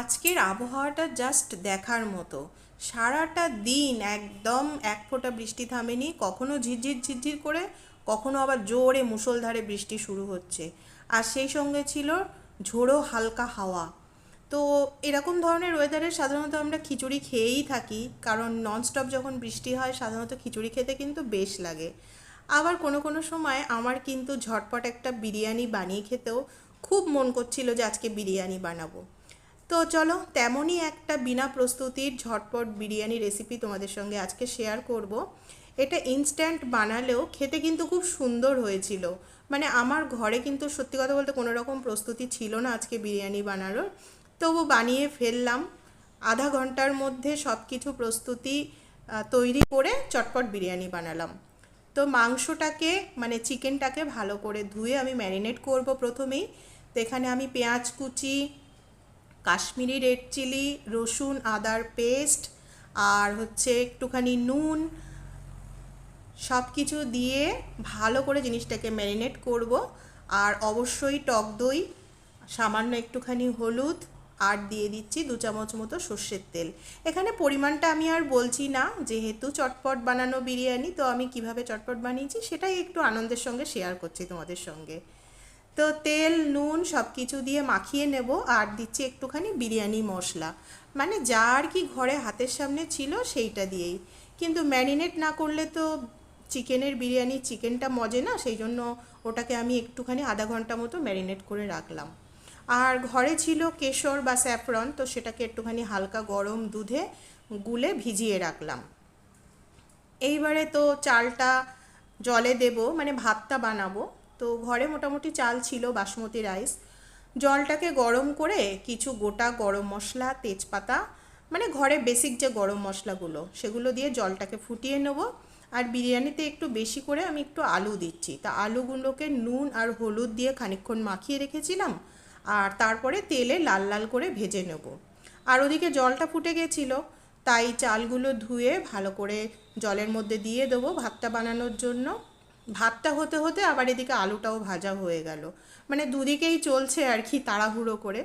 আজকের আবহাওয়াটা জাস্ট দেখার মতো। সারাটা দিন একদম এক ফোঁটা বৃষ্টি থামেনি, কখনো ঝিরঝির ঝিরঝির করে, কখনো আবার জোরে মুষলধারে বৃষ্টি শুরু হচ্ছে। আর সেই সঙ্গে ছিল ঝোড়ো হালকা হাওয়া। তো এরকম ধরনের ওয়েদারে সাধারণত আমরা খিচুড়ি খেয়েই থাকি, কারণ ননস্টপ যখন বৃষ্টি হয়, সাধারণত খিচুড়ি খেতে কিন্তু বেশ লাগে। আবার কোনো কোনো সময় আমার কিন্তু ঝটপট একটা বিরিয়ানি বানিয়ে খেতেও খুব মন করছিল যে আজকে বিরিয়ানি বানাবো। তো চলো, তেমনই একটা বিনা প্রস্তুতির ঝটপট বিরিয়ানি রেসিপি তোমাদের সঙ্গে আজকে শেয়ার করব। এটা ইনস্ট্যান্ট বানালেও খেতে কিন্তু খুব সুন্দর হয়েছিল। মানে আমার ঘরে কিন্তু সত্যি কথা বলতে কোনো রকম প্রস্তুতি ছিল না আজকে বিরিয়ানি বানানোর। তবু বানিয়ে ফেললাম। আধা ঘণ্টার মধ্যে সব কিছু প্রস্তুতি তৈরি করে চটপট বিরিয়ানি বানালাম। তো মাংসটাকে মানে চিকেনটাকে ভালো করে ধুয়ে আমি ম্যারিনেট করব প্রথমেই। তো এখানে আমি পেঁয়াজ কুচি কাশ্মীরি রেড চিলি, রসুন, আদার পেস্ট আর হচ্ছে একটুখানি নুন সব কিছু দিয়ে ভালো করে জিনিসটাকে ম্যারিনেট করব। আর অবশ্যই টক দই, সামান্য একটুখানি হলুদ আর দিয়ে দিচ্ছি দু চামচ মতো সর্ষের তেল। এখানে পরিমাণটা আমি আর বলছি না, যেহেতু চটপট বানানো বিরিয়ানি, তো আমি কীভাবে চটপট বানিয়েছি সেটাই একটু আনন্দের সঙ্গে শেয়ার করছি তোমাদের সঙ্গে। তো তেল, নুন সব কিছু দিয়ে মাখিয়ে নেব আর দিচ্ছি একটুখানি বিরিয়ানি মশলা। মানে যা আর কি ঘরে হাতের সামনে ছিল সেইটা দিয়েই। কিন্তু ম্যারিনেট না করলে তো চিকেনের বিরিয়ানি চিকেনটা মজে না সেই জন্য ওটাকে আমি একটুখানি আধা ঘণ্টা মতো ম্যারিনেট করে রাখলাম। আর ঘরে ছিল কেশর বা স্যাফরন, তো সেটাকে একটুখানি হালকা গরম দুধে গুলে ভিজিয়ে রাখলাম। এইবারে তো চালটা জলে দেব মানে ভাতটা বানাবো। তো ঘরে মোটামুটি চাল ছিল, বাসমতি রাইস। জলটাকে গরম করে কিছু গোটা গরম মশলা, তেজপাতা মানে ঘরে বেসিক যে গরম মশলাগুলো, সেগুলো দিয়ে জলটাকে ফুটিয়ে নেব। আর বিরিয়ানিতে একটু বেশি করে আমি একটু আলু দিচ্ছি। তা আলুগুলোকে নুন আর হলুদ দিয়ে খানিকক্ষণ মাখিয়ে রেখেছিলাম। আর তারপরে তেলে লাল লাল করে ভেজে নেব। আর ওদিকে জলটা ফুটে গেছিল, তাই চালগুলো ধুয়ে ভালো করে জলের মধ্যে দিয়ে দেবো ভাতটা বানানোর জন্য। ভাতটা হতে হতে আবার এদিকে আলুটাও ভাজা হয়ে গেল। মানে দুদিকেই চলছে আর কি তাড়াহুড়ো করে।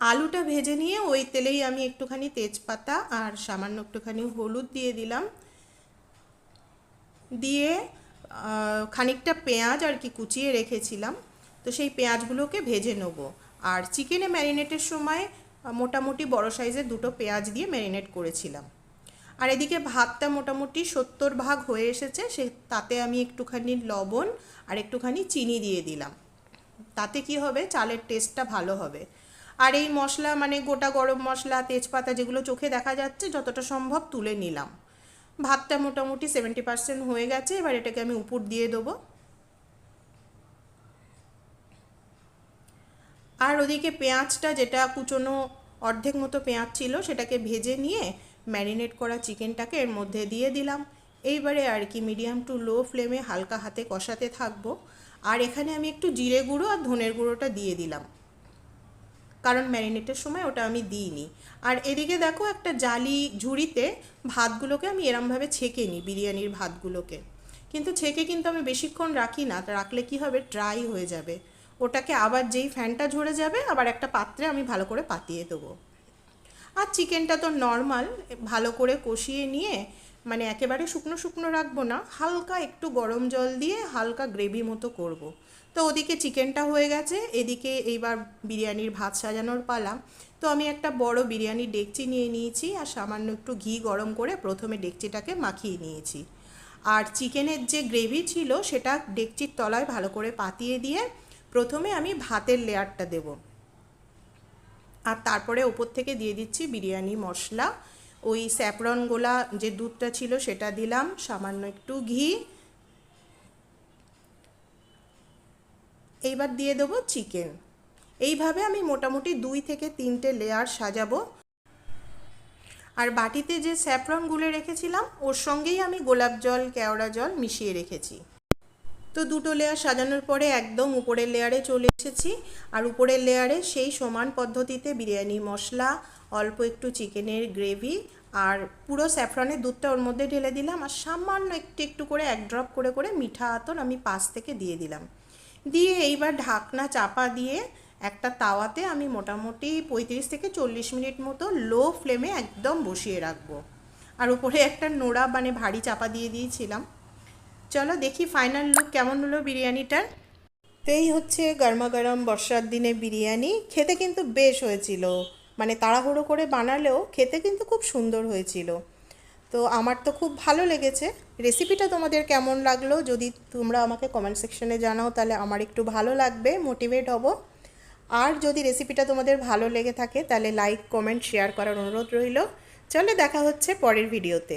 আলুটা ভেজে নিয়ে ওই তেলেই আমি একটুখানি তেজপাতা আর সামান্য একটুখানি হলুদ দিয়ে দিলাম। দিয়ে খানিকটা পেঁয়াজ আর কি কুচিয়ে রেখেছিলাম। তো সেই পেঁয়াজগুলোকে ভেজে নেব। আর চিকেনে ম্যারিনেটের সময় মোটামুটি বড় সাইজের দুটো পেঁয়াজ দিয়ে ম্যারিনেট করেছিলাম। আর এদিকে ভাতটা মোটামুটি সত্তর ভাগ হয়ে এসেছে, সে তাতে আমি একটুখানি লবণ আর একটুখানি চিনি দিয়ে দিলাম। তাতে কি হবে? চালের টেস্টটা ভালো হবে। আর এই মশলা মানে গোটা গরম মশলা, তেজপাতা যেগুলো চোখে দেখা যাচ্ছে, যতটা সম্ভব তুলে নিলাম। ভাতটা মোটামুটি সেভেন্টি পার্সেন্ট হয়ে গেছে, এবার এটাকে আমি উপর দিয়ে দেবো। আর ওদিকে পেঁয়াজটা, যেটা কুচোনো অর্ধেক মতো পেঁয়াজ ছিল, সেটাকে ভেজে নিয়ে ম্যারিনেট করা চিকেনটাকে এর মধ্যে দিয়ে দিলাম। এইবারে আর কি মিডিয়াম টু লো ফ্লেমে হালকা হাতে কষাতে থাকব। আর এখানে আমি একটু জিরে গুঁড়ো আর ধনের গুঁড়োটা দিয়ে দিলাম। কারণ ম্যারিনেটের সময় ওটা আমি দিইনি। আর এদিকে দেখো একটা জালি ঝুড়িতে ভাতগুলোকে আমি এরমভাবে ছেঁকে নিই, বিরিয়ানির ভাতগুলোকে। কিন্তু ছেঁকে কিন্তু আমি বেশিক্ষণ রাখি না রাখলে কি হবে? ড্রাই হয়ে যাবে। ওটাকে আবার যেই ফ্যানটা ঝরে যাবে, আবার একটা পাত্রে আমি ভালো করে পাতিয়ে দেবো। আর চিকেনটা তো নর্মাল ভালো করে কষিয়ে নিয়ে মানে একেবারে শুকনো শুকনো রাখব না, হালকা একটু গরম জল দিয়ে হালকা গ্রেভি মতো করব। তো ওদিকে চিকেনটা হয়ে গেছে, এদিকে এইবার বিরিয়ানির ভাত সাজানোর পালা। তো আমি একটা বড় বিরিয়ানির ডেকচি নিয়ে নিয়েছি আর সামান্য একটু ঘি গরম করে প্রথমে ডেকচিটাকে মাখিয়ে নিয়েছি। আর চিকেনের যে গ্রেভি ছিল সেটা ডেকচির তলায় ভালো করে পাতিয়ে দিয়ে প্রথমে আমি ভাতের লেয়ারটা দেবো। আর তারপরে ওপর থেকে দিয়ে দিচ্ছি বিরিয়ানি, মশলা। ওই স্যাফরন গোলা যে দুধটা ছিল সেটা দিলাম, সামান্য একটু ঘি। এইবার দিয়ে দেবো চিকেন। এইভাবে আমি মোটামুটি দুই থেকে তিনটে লেয়ার সাজাবো। আর বাটিতে যে স্যাফরন গুলে রেখেছিলাম, ওর সঙ্গেই আমি গোলাপ জল, কেওড়া জল মিশিয়ে রেখেছি। তো দুটো লেয়ার সাজানোর পরে একদম উপরের লেয়ারে চলে এসেছি। আর উপরের লেয়ারে সেই সমান পদ্ধতিতে বিরিয়ানি, মশলা, অল্প একটু চিকেনের গ্রেভি আর পুরো স্যাফরনের দুধটা ওর মধ্যে ঢেলে দিলাম আর সামান্য একটু একটু করে এক ড্রপ করে করে মিঠা আতর আমি পাশ থেকে দিয়ে দিলাম। দিয়ে এইবার ঢাকনা চাপা দিয়ে একটা তাওয়াতে আমি মোটামুটি পঁয়ত্রিশ থেকে চল্লিশ মিনিট মতো লো ফ্লেমে একদম বসিয়ে রাখব। আর উপরে একটা নোড়া মানে ভারী চাপা দিয়ে দিয়েছিলাম। চলো দেখি ফাইনাল লুক কেমন হলো বিরিয়ানিটার। তো এই হচ্ছে গরমা গরম বর্ষার দিনে বিরিয়ানি, খেতে কিন্তু বেশ হয়েছিল। মানে তাড়াহুড়ো করে বানালেও খেতে কিন্তু খুব সুন্দর হয়েছিল। তো আমার তো খুব ভালো লেগেছে। রেসিপিটা তোমাদের কেমন লাগল যদি তোমরা আমাকে কমেন্ট সেকশনে জানাও, তাহলে আমার একটু ভালো লাগবে মোটিভেট হব। আর যদি রেসিপিটা তোমাদের ভালো লেগে থাকে, তাহলে লাইক কমেন্ট শেয়ার করার অনুরোধ রইল। চলে দেখা হচ্ছে পরের ভিডিওতে